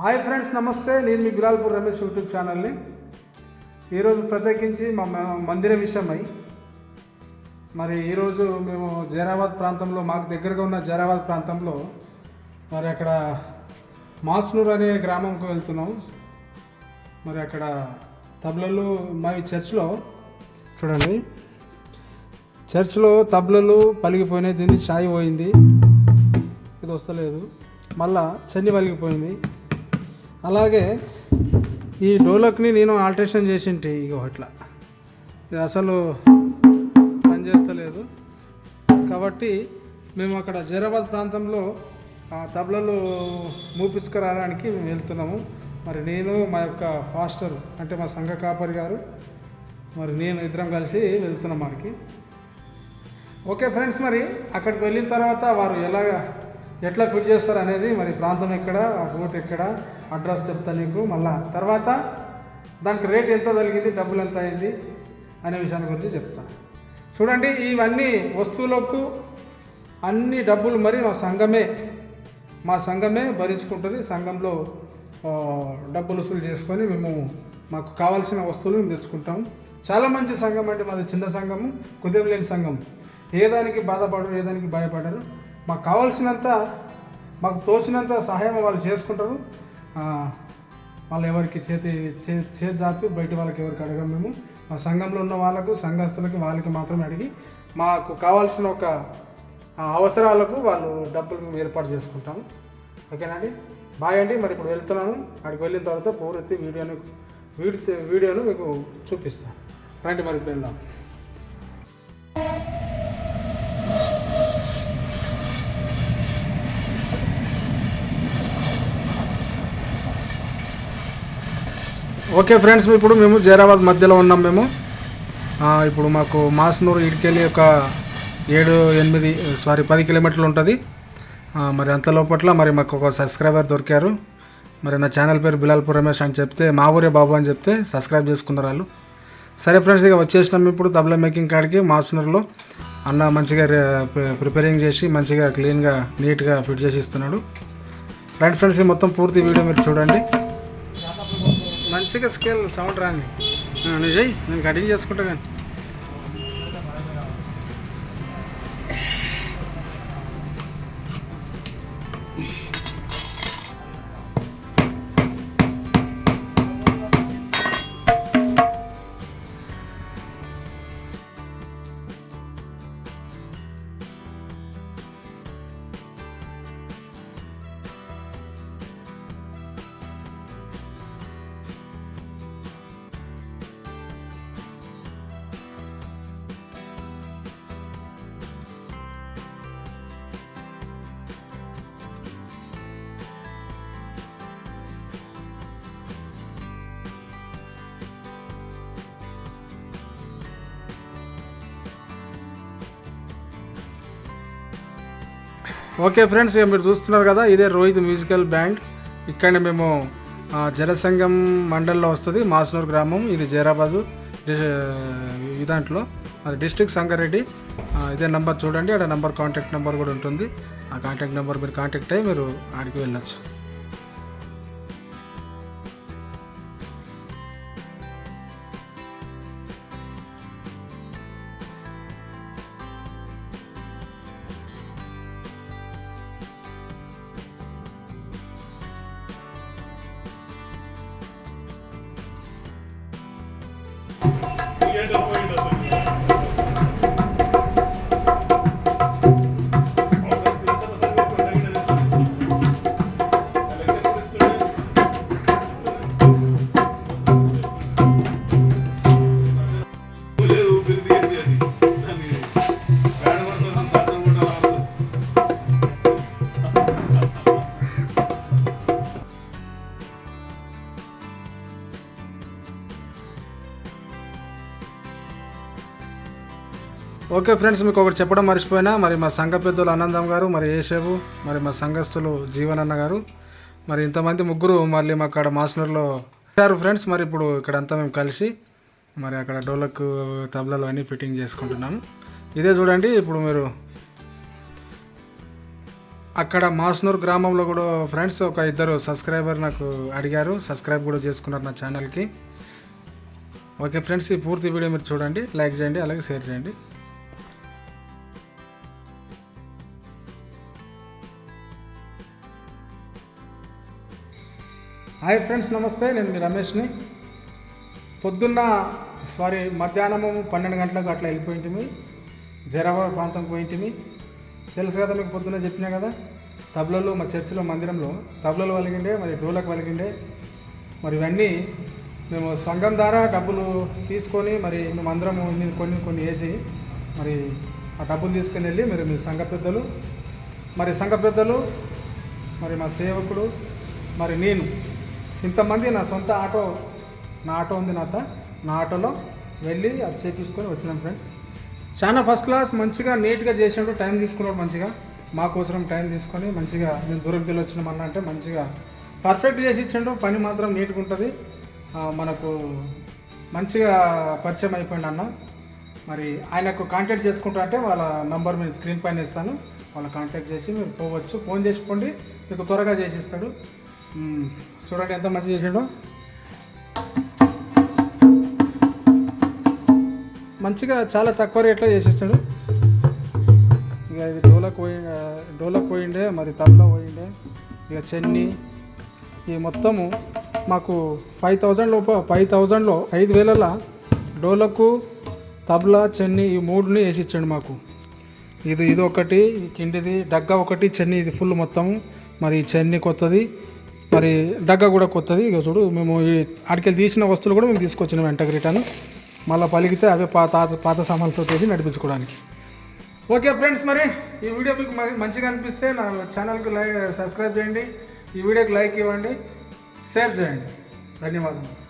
Hi friends నమస్తే. నేను మీ గులాల్పూర్ Ramesh YouTube ఛానల్ని. ఈరోజు ప్రత్యేకించి మా మందిర విషయమై మరి ఈరోజు మేము జైరాబాద్ ప్రాంతంలో మాకు దగ్గరగా ఉన్న జైరాబాద్ ప్రాంతంలో మరి అక్కడ మాస్నూర్ అనే గ్రామంకు వెళ్తున్నాం. మరి అక్కడ తబలలు మా చర్చ్లో చూడండి. చర్చ్లో తబలలు పలిగిపోయినాయి దీన్ని షాయి పోయింది. ఇది వస్తలేదు. మళ్ళా చన్ని పలిగిపోయింది. అలాగే ఈ డోలక్ని నేను ఆల్ట్రేషన్ చేసింటి ఇగో అట్లా. ఇది అసలు పనిచేస్తలేదు కాబట్టి మేము అక్కడ జైరాబాద్ ప్రాంతంలో ఆ తబలలు మూపించుకురావడానికి మేము వెళ్తున్నాము. మరి నేను మా యొక్క ఫాస్టర్ అంటే మా సంఘ కాపరి గారు మరి నేను ఇద్దరం కలిసి వెళ్తున్నాం మనకి. ఓకే ఫ్రెండ్స్ మరి అక్కడికి వెళ్ళిన తర్వాత వారు ఎలాగా ఎట్లా ఫిట్ చేస్తారు అనేది మరి ప్రాంతం ఎక్కడ ఆ రూట్ ఎక్కడ అడ్రస్ చెప్తాను నీకు మళ్ళా. తర్వాత దానికి రేట్ ఎంత తగిలింది డబ్బులు ఎంత అయింది అనే విషయాన్ని గురించి చెప్తాను చూడండి ఇవన్నీ వస్తువులకు అన్ని డబ్బులు మరి మా సంఘమే మా సంఘమే భరించుకుంటుంది. సంఘంలో డబ్బులు వసూలు చేసుకొని మేము మాకు కావాల్సిన వస్తువులు మేము తెచ్చుకుంటాం. చాలా మంచి సంఘం అంటే మాది చిన్న సంఘము కుదేం లేని సంఘం. ఏ దానికి బాధపడరు ఏ దానికి భయపడరు. మాకు కావాల్సినంత మాకు తోచినంత సహాయం వాళ్ళు చేసుకుంటారు. వాళ్ళు ఎవరికి చేతి చే- చేతి దాపి బయట వాళ్ళకి ఎవరికి అడగం మేము. మా సంఘంలో ఉన్న వాళ్ళకు సంఘస్థులకి వాళ్ళకి మాత్రమే అడిగి మాకు కావాల్సిన ఒక అవసరాలకు వాళ్ళు డబ్బులు మేము ఏర్పాటు చేసుకుంటాము. ఓకేనండి బాయ్ అండి. మరి ఇప్పుడు వెళ్తున్నాను. అక్కడికి వెళ్ళిన తర్వాత పూర్తి వీడియోను వీడియో వీడియోను మీకు చూపిస్తాను. రండి మరి ఇప్పుడు వెళ్దాం. ఓకే ఫ్రెండ్స్ ఇప్పుడు మేము జైరాబాద్ మధ్యలో ఉన్నాం మేము. ఇప్పుడు మాకు మాస్నూరు ఇడికెళ్ళి ఒక ఏడు ఎనిమిది సారీ పది కిలోమీటర్లు ఉంటుంది. మరి అంత లోపట్ల మరి మాకు ఒక సబ్స్క్రైబర్ దొరికారు. మరి నా ఛానల్ పేరు బిలాల్పూర్ రమేష్ అని చెప్తే మా ఊరే బాబు అని చెప్తే సబ్స్క్రైబ్ చేసుకున్నారు వాళ్ళు. సరే ఫ్రెండ్స్ ఇక వచ్చేసినాం ఇప్పుడు తబలా మేకింగ్ కాడికి మాస్నూరులో. అన్న మంచిగా ప్రిపేరింగ్ చేసి మంచిగా క్లీన్గా నీట్గా ఫిట్ చేసి ఇస్తున్నాడు. రైట్ ఫ్రెండ్స్ ఈ మొత్తం పూర్తి వీడియో మీరు చూడండి. మంచిగా స్కేల్ సౌండ్ రాని. నువ్వు చెయ్యి నేను కటింగ్ చేసుకుంటా కానీ. ఓకే ఫ్రెండ్స్ ఇక మీరు చూస్తున్నారు కదా ఇదే రోహిత్ మ్యూజికల్ బ్యాండ్. ఇక్కడ మేము జలసంగం మండలంలో మండల్లో వస్తుంది మాస్నూర్ గ్రామం ఇది జైరాబాదు డి- దాంట్లో అది డిస్ట్రిక్ట్ సంగారెడ్డి. ఇదే నెంబర్ చూడండి అక్కడ నెంబర్ కాంటాక్ట్ నెంబర్ కూడా ఉంటుంది. ఆ కాంటాక్ట్ నెంబర్ మీరు కాంటాక్ట్ అయ్యి మీరు ఆడికి వెళ్ళొచ్చు. ఓకే ఫ్రెండ్స్ మీకు ఒకటి చెప్పడం మర్చిపోయినా మరి మా సంఘ పెద్దలు ఆనందం గారు మరి ఏషేబు మరి మా సంఘస్థులు జీవన్ అన్న గారు మరి ఇంతమంది ముగ్గురు మళ్ళీ మా అక్కడ మాస్నర్లో ఉంటారు ఫ్రెండ్స్ మరి ఇప్పుడు ఇక్కడంతా మేము కలిసి మరి అక్కడ డోలక్ తబలాలు అన్నీ ఫిట్టింగ్ చేసుకుంటున్నాము. ఇదే చూడండి ఇప్పుడు మీరు అక్కడ మాస్నూర్ గ్రామంలో కూడా ఫ్రెండ్స్ ఒక ఇద్దరు సబ్స్క్రైబర్ నాకు అడిగారు సబ్స్క్రైబ్ కూడా చేసుకున్నారు నా ఛానల్కి. ఓకే ఫ్రెండ్స్ ఈ పూర్తి వీడియో మీరు చూడండి లైక్ చేయండి అలాగే షేర్ చేయండి. హాయ్ ఫ్రెండ్స్ నమస్తే. నేను మీ రమేష్ని. పొద్దున్న సారీ మధ్యాహ్నము పన్నెండు గంటలకు అట్లా వెళ్ళిపోయింటిమి జరాబాద్ ప్రాంతం పోయింటిమి తెలుసు కదా మీకు పొద్దున్న చెప్పినా కదా? తబలలు మా చర్చిలో మందిరంలో తబలలు వలిగిండే మరి డోలకు వలిగిండే. మరి ఇవన్నీ మేము సంఘం ద్వారా డబ్బులు తీసుకొని మరి మేము అందరం ఇన్ని కొన్ని కొన్ని వేసి మరి ఆ డబ్బులు తీసుకుని వెళ్ళి మరి మీ సంఘ పెద్దలు మరి సంఘ పెద్దలు మరి మా సేవకుడు మరి నేను ఇంతమంది నా సొంత ఆటో నా ఆటో ఉంది నాత నా ఆటోలో వెళ్ళి అది చేపించుకొని వచ్చినాం ఫ్రెండ్స్ చాలా ఫస్ట్ క్లాస్ మంచిగా నీట్గా చేసాడు టైం తీసుకున్నాడు మంచిగా. మా కోసం టైం తీసుకొని మంచిగా నేను దూరంకి వెళ్ళి వచ్చినామన్నా అంటే మంచిగా పర్ఫెక్ట్ చేసి ఇచ్చిండు. పని మాత్రం నీట్గా ఉంటుంది. మనకు మంచిగా పరిచయం అయిపోయింది అన్న. మరి ఆయనకు కాంటాక్ట్ చేసుకుంటా అంటే వాళ్ళ నంబర్ మీరు స్క్రీన్ పైన ఇస్తాను వాళ్ళ కాంటాక్ట్ చేసి మీరు పోవచ్చు. ఫోన్ చేసుకోండి మీకు త్వరగా చేసి ఇస్తాడు. చూడండి ఎంత మంచి చేసాడో. మంచిగా చాలా తక్కువ రేట్లో చేసేస్తాడు ఇక ఇది డోలకు పోయి డోలకు పోయిండే మరి తబలా పోయిండే. ఇక చెన్ని. ఈ మొత్తము మాకు ఫైవ్ థౌజండ్లో ఫైవ్ థౌజండ్లో ఐదు వేలల డోలకు తబలా చెన్ని ఈ మూడుని వేసి ఇచ్చాడు మాకు. ఇది ఇది ఒకటి కిండిది డగ్గా ఒకటి చెన్ని ఇది ఫుల్ మొత్తం మరి చెన్ని కొత్తది. మరి డగ్గా కూడా కొత్తది. ఇక చూడు మేము ఈ ఆడికెళ్ళి తీసిన వస్తువులు కూడా మేము తీసుకొచ్చినాం వెంటకి రిటర్న్. మళ్ళీ పలికితే అవే పాత పాత సామాన్లతో చేసి నడిపించుకోవడానికి. ఓకే ఫ్రెండ్స్ మరి ఈ వీడియో మీకు మరి మంచిగా అనిపిస్తే నా ఛానల్కి లైక్ సబ్స్క్రైబ్ చేయండి. ఈ వీడియోకి లైక్ ఇవ్వండి. షేర్ చేయండి. ధన్యవాదాలు